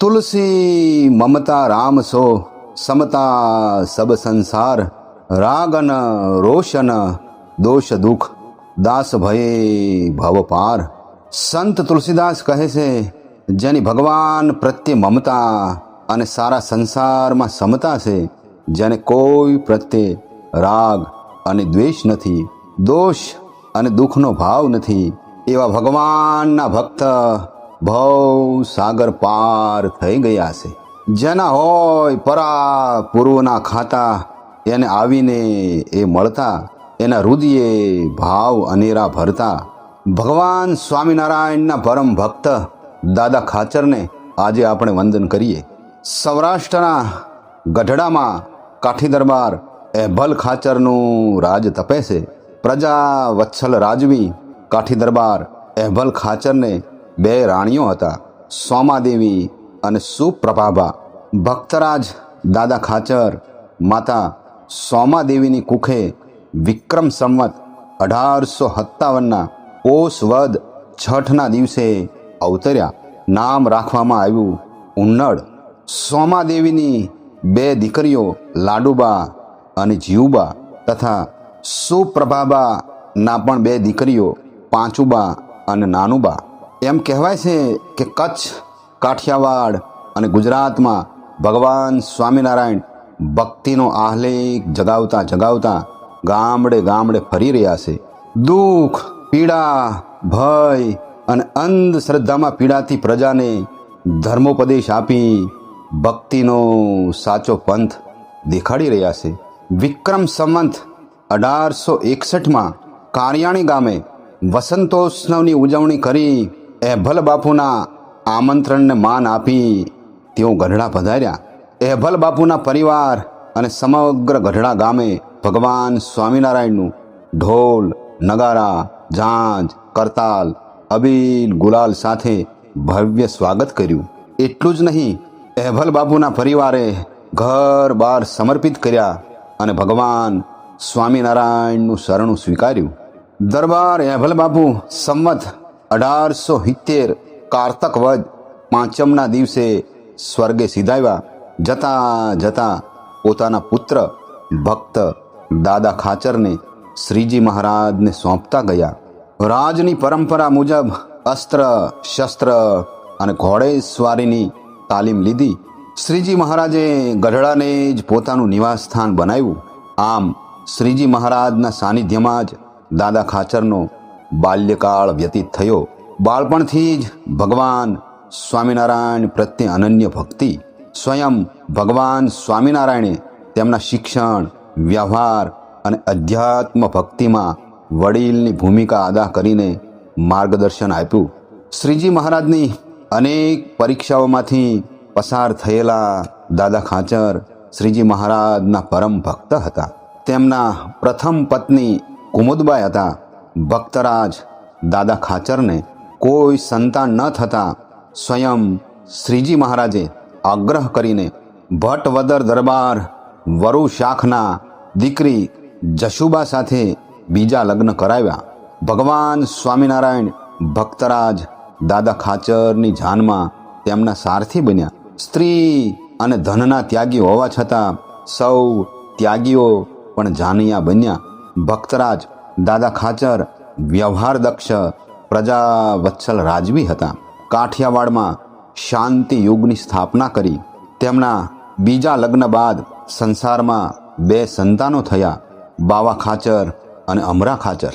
તુલસી મમતા રામ સો સમતા સબ સંસાર રાગન રોશન દોષ દુઃખ દાસ ભયે ભવ પાર સંત તુલસીદાસ કહે છે જેની ભગવાન પ્રત્યે મમતા અને સારા સંસારમાં સમતા છે જેને કોઈ પ્રત્યે રાગ અને દ્વેષ નથી દોષ અને દુઃખનો ભાવ નથી એવા ભગવાનના ભક્ત ભવ સાગર પાર થઈ ગયા છે. જેના હોય પરા પૂર્વના ખાતા એને આવીને એ મળતા, એના રુદિયે ભાવ અનેરા ભરતા. ભગવાન સ્વામિનારાયણના પરમ ભક્ત દાદા ખાચરને આજે આપણે વંદન કરીએ. સૌરાષ્ટ્રના ગઢડામાં કાઠી દરબાર એભલ ખાચરનું રાજ તપે છે. પ્રજા વત્સલ રાજવી કાઠી દરબાર એભલ ખાચરને બે રાણીઓ હતા, સોમાદેવી અને સુપ્રભાભા. ભક્તરાજ, દાદા ખાચર, માતા સોમાદેવીની કુખે વિક્રમ સંવત અઢારસો સત્તાવનના પોષ વદ છઠના દિવસે અવતર્યા. નામ રાખવામાં આવ્યું ઉન્નડ. સોમાદેવીની બે દીકરીઓ લાડુબા અને જીવુબા તથા સુપ્રભાબાના પણ બે દીકરીઓ પાંચુબા અને નાનુબા. એમ કહેવાય છે કે કચ્છ, કાઠિયાવાડ અને ગુજરાતમાં ભગવાન સ્વામિનારાયણ ભક્તિનો આહ્લેખ જગાવતા જગાવતા ગામડે ગામડે ફરી રહ્યા છે. દુઃખ, પીડા, ભય અને અંધશ્રદ્ધામાં પીડાતી પ્રજાને ધર્મોપદેશ આપી ભક્તિનો સાચો પંથ દેખાડી રહ્યા છે. વિક્રમ સંવંત અઢારસો એકસઠમાં કારિયાણી ગામે વસંતોત્સવની ઉજવણી કરી એભલ બાપુના આમંત્રણને માન આપી તેઓ ગઢડા પધાર્યા. એભલ બાપુના પરિવાર અને સમગ્ર ગઢડા ગામે ભગવાન સ્વામિનારાયણનું ઢોલ, નગારા, ઝાંઝ, કરતાલ, અબીલ, ગુલાલ સાથે ભવ્ય સ્વાગત કર્યું. એટલું જ નહીં એહભલ બાપુના પરિવારે ઘર બાર સમર્પિત કર્યા અને ભગવાન સ્વામિનારાયણનું શરણું સ્વીકાર્યું. દરબાર એહભલ બાપુ સંમત અઢારસો સિત્તેર કારતક વદ પાંચમના દિવસે સ્વર્ગે સીધાવ્યા. જતા જતા પોતાના પુત્ર, ભક્ત, દાદા ખાચરને શ્રીજી મહારાજને સોંપતા ગયા. રાજની પરંપરા મુજબ અસ્ત્ર, શસ્ત્ર અને ઘોડેસવારીની તાલીમ લીધી. શ્રીજી મહારાજે ગઢડાને જ પોતાનું નિવાસ સ્થાન બનાવ્યું. આમ શ્રીજી મહારાજના સાનિધ્યમાં જ દાદા ખાચરનો બાલ્યકાળ વ્યતીત થયો. બાળપણથી જ ભગવાન સ્વામિનારાયણ પ્રત્યે અનન્ય ભક્તિ. સ્વયં ભગવાન સ્વામિનારાયણે તેમના શિક્ષણ, વ્યવહાર અને અધ્યાત્મ ભક્તિમાં વડીલની ભૂમિકા અદા કરીને માર્ગદર્શન આપ્યું. શ્રીજી મહારાજની અનેક પરીક્ષાઓમાંથી પસાર થયેલા દાદા ખાચર શ્રીજી મહારાજના પરમ ભક્ત હતા. તેમના પ્રથમ પત્ની કુમુદબાઈ હતા. ભક્તરાજ દાદા ખાચરને કોઈ સંતાન ન થતાં સ્વયં શ્રીજી મહારાજે આગ્રહ કરીને ભટ્ટવદર દરબાર વરુ શાખના દીકરી જશુબા સાથે બીજા લગ્ન કરાવ્યા. ભગવાન સ્વામિનારાયણ ભક્તરાજ દાદા ખાચરની જાનમાં તેમના સારથી બન્યા. સ્ત્રી અને ધનના ત્યાગી હોવા છતાં સૌ ત્યાગીઓ પણ જાનિયા બન્યા. ભક્તરાજ દાદા ખાચર, વ્યવહાર દક્ષ, પ્રજા વત્સલ રાજવી હતા. કાઠિયાવાડમાં શાંતિ યુગની સ્થાપના કરી. તેમના બીજા લગ્ન બાદ સંસારમાં બે સંતાનો થયા, બાવા ખાચર અને અમરા ખાચર.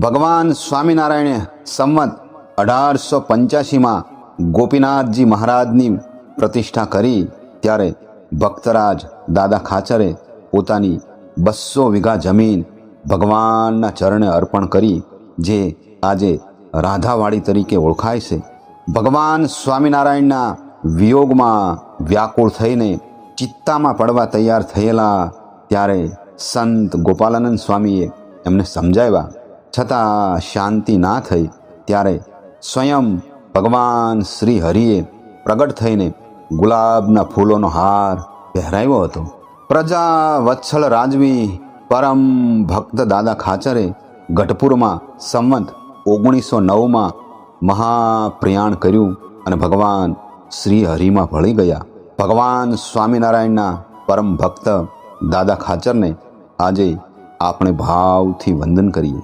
ભગવાન સ્વામિનારાયણે સંમત અઢારસો પંચ્યાસીમાં ગોપીનાથજી મહારાજની પ્રતિષ્ઠા કરી, ત્યારે ભક્તરાજ દાદા ખાચરે પોતાની બસો વીઘા જમીન ભગવાનના ચરણે અર્પણ કરી, જે આજે રાધાવાડી તરીકે ઓળખાય છે. ભગવાન સ્વામિનારાયણના વિયોગમાં વ્યાકુળ થઈને ચિત્તામાં પડવા તૈયાર થયેલા ત્યારે સંત ગોપાલાનંદ સ્વામીએ એમને સમજાવ્યા. છતાં શાંતિ ના થઈ, ત્યારે સ્વયં ભગવાન શ્રી હરિએ પ્રગટ થઈને ગુલાબના ફૂલોનો હાર પહેરાવ્યો હતો. પ્રજા વત્સલ રાજવી પરમ ભક્ત દાદા ખાચરે ગઢપુરમાં સંવંત ઓગણીસો નવમાં મહાપ્રયાણ કર્યું અને ભગવાન શ્રી હરિમાં ભળી ગયા. ભગવાન સ્વામિનારાયણના પરમ ભક્ત દાદા ખાચરને આજે આપણે ભાવથી વંદન કરીએ.